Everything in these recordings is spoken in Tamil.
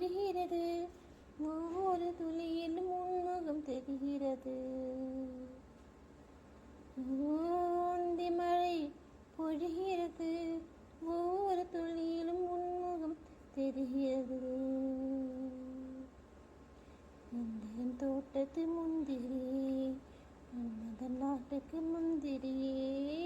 ஒளிர்கிறது ஒவ்வொரு துளியிலும் உன்முகம் தெரிகிறது. ஊந்தி மழை பொழிகிறது. ஒவ்வொரு துளியிலும் உன்முகம் தெரிகிறது. என் தோட்டத்து முந்திரி நாட்டுக்கு முந்திரியே.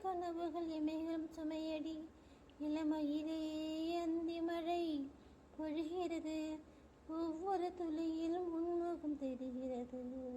கனவுகள் இமைகளும் சுமையடி. இளமையிலே அந்தி மழை பொழிகிறது. ஒவ்வொரு துளியிலும் உண்முகம் தெரிகிறது.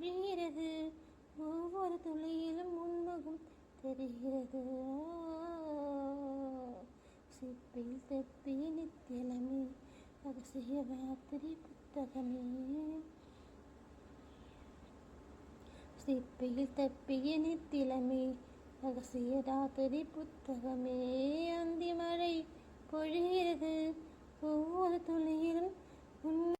பொழிகிறது ஒவ்வொரு துளியிலும் உண்மகம் தெரிகிறது. சிப்பில் தெப்பி நித்தியலமே ரகசிய ராத்திரி புத்தகமே. சிப்பில் தப்பிய நித்திலமே ரகசிய ராத்திரி புத்தகமே. அந்தி மழை பொழிகிறது. ஒவ்வொரு துளியிலும் உண்மை